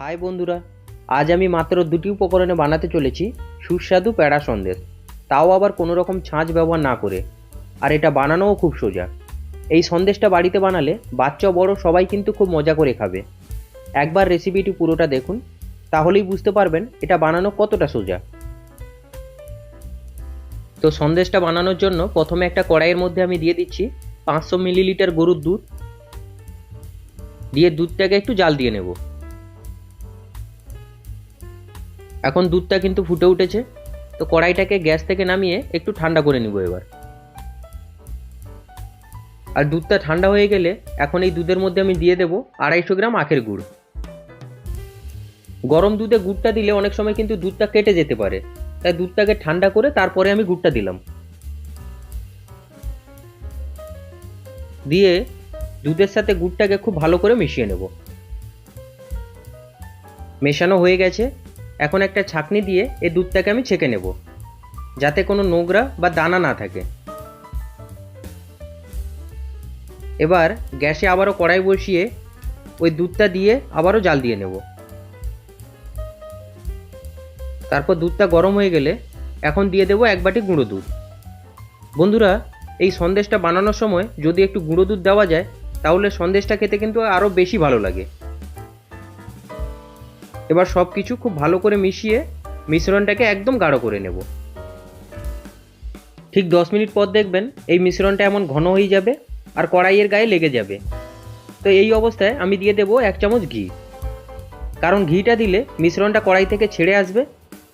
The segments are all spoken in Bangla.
হাই বন্ধুরা, আজ আমি মাত্র দুটি উপকরণে বানাতে চলেছি সুস্বাদু প্যাড়া সন্দেশ। তাও আবার কোনো রকম ছাঁচ ব্যবহার না করে। আর এটা বানানোও খুব সোজা। এই সন্দেশটা বাড়িতে বানালে বাচ্চা বড় সবাই কিন্তু খুব মজা করে খাবে। একবার রেসিপিটি পুরোটা দেখুন, তাহলেই বুঝতে পারবেন এটা বানানো কতটা সোজা। তো সন্দেশটা বানানোর জন্য প্রথমে একটা কড়াইয়ের মধ্যে আমি দিয়ে দিচ্ছি পাঁচশো মিলিলিটার গরুর দুধ। দিয়ে দুধটাকে একটু জাল দিয়ে নেব। এখন দুধটা কিন্তু ফুটে উঠেছে, তো কড়াইটাকে গ্যাস থেকে নামিয়ে একটু ঠান্ডা করে নিব এবার। আর দুধটা ঠান্ডা হয়ে গেলে এখন এই দুধের মধ্যে আমি দিয়ে দেবো আড়াইশো গ্রাম আখের গুড়। গরম দুধে গুড়টা দিলে অনেক সময় কিন্তু দুধটা কেটে যেতে পারে, তাই দুধটাকে ঠান্ডা করে তারপরে আমি গুড়টা দিলাম। দিয়ে দুধের সাথে গুড়টাকে খুব ভালো করে মিশিয়ে নেব। মেশানো হয়ে গেছে এখন একটা ছাকনি দিয়ে এই দুধটাকে আমি ছেঁকে নেব, যাতে কোনো নোংরা বা দানা না থাকে। এবার গ্যাসে আবারও কড়াই বসিয়ে ওই দুধটা দিয়ে আবারও জাল দিয়ে নেব। তারপর দুধটা গরম হয়ে গেলে এখন দিয়ে দেবো এক বাটি গুঁড়ো দুধ। বন্ধুরা, এই সন্দেশটা বানানোর সময় যদি একটু গুঁড়ো দুধ দেওয়া যায়, তাহলে সন্দেশটা খেতে কিন্তু আরও বেশি ভালো লাগে। এবার সব কিছু খুব ভালো করে মিশিয়ে মিশ্রণটাকে একদম গাঢ় করে নেব। ঠিক দশ মিনিট পর দেখবেন এই মিশ্রণটা এমন ঘন হয়ে যাবে আর কড়াইয়ের গায়ে লেগে যাবে। তো এই অবস্থায় আমি দিয়ে দেবো এক চামচ ঘি। কারণ ঘিটা দিলে মিশ্রণটা কড়াই থেকে ছেড়ে আসবে,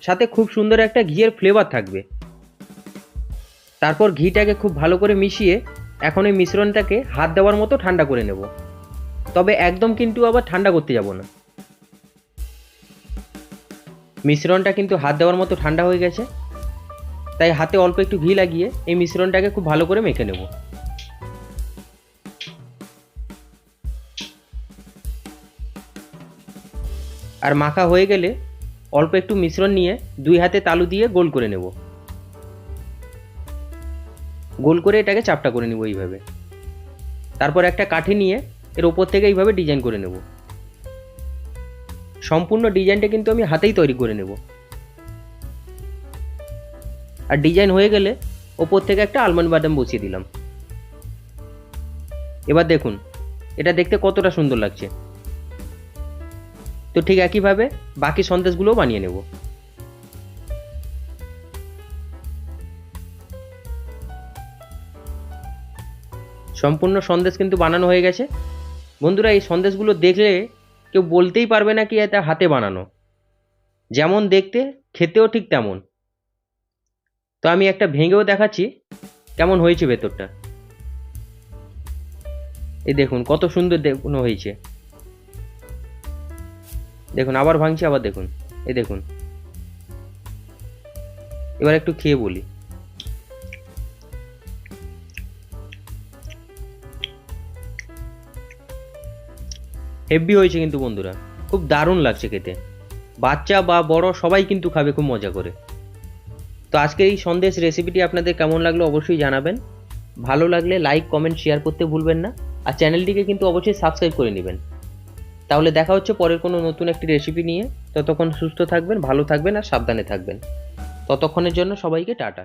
সাথে খুব সুন্দর একটা ঘিয়ের ফ্লেভার থাকবে। তারপর ঘিটাকে খুব ভালো করে মিশিয়ে এখন এই মিশ্রণটাকে হাত দেওয়ার মতো ঠান্ডা করে নেব। তবে একদম কিন্তু আবার ঠান্ডা করতে যাব না। মিশ্রণটা কিন্তু হাত দেওয়ার মতো ঠান্ডা হয়ে গেছে। তাই হাতে অল্প একটু ঘি লাগিয়ে এই মিশ্রণটাকে খুব ভালো করে মেখে নেব। আর মাখা হয়ে গেলে অল্প একটু মিশ্রণ নিয়ে দুই হাতে তালু দিয়ে গোল করে নেব। গোল করে এটাকে চাপটা করে নেব এইভাবে। তারপর একটা কাঠি নিয়ে এর ওপর থেকে এইভাবে ডিজাইন করে নেব। সম্পূর্ণ ডিজাইনটা কিন্তু আমি হাতেই তৈরি করে নেব। আর ডিজাইন হয়ে গেলে ওপর থেকে একটা আলমন্ড বাদাম বসিয়ে দিলাম। এবার দেখুন, এটা দেখতে কতটা সুন্দর লাগছে। তো ঠিক একইভাবে বাকি সন্দেশগুলোও বানিয়ে নেব। সম্পূর্ণ সন্দেশ কিন্তু বানানো হয়ে গেছে। বন্ধুরা, এই সন্দেশগুলো দেখলে কেউ বলতেই পারবে না কি এটা হাতে বানানো। যেমন দেখতে, খেতেও ঠিক তেমন। তো আমি একটা ভেঙেও দেখাচ্ছি, কেমন হয়েছে ভেতরটা। এই দেখুন, কত সুন্দর দেখুন হয়েছে। দেখুন, আবার ভাঙছি, আবার দেখুন। এই দেখুন। এবার একটু খেয়ে বলি। হেভি হয়েছে কিন্তু বন্ধুরা। খুব দারুণ লাগছে খেতে। বাচ্চা বা বড় সবাই কিন্তু খাবে খুব মজা করে। তো আজকে এই সন্দেশ রেসিপিটি আপনাদের কেমন লাগল অবশ্যই জানাবেন। ভালো লাগলে লাইক কমেন্ট শেয়ার করতে ভুলবেন না। আর চ্যানেলটিকে কিন্তু অবশ্যই সাবস্ক্রাইব করে নেবেন। তাহলে দেখা হচ্ছে পরের কোনো নতুন একটি রেসিপি নিয়ে। ততক্ষণ সুস্থ থাকবেন, ভালো থাকবেন আর সাবধানে থাকবেন। ততক্ষণের জন্য সবাইকে টাটা।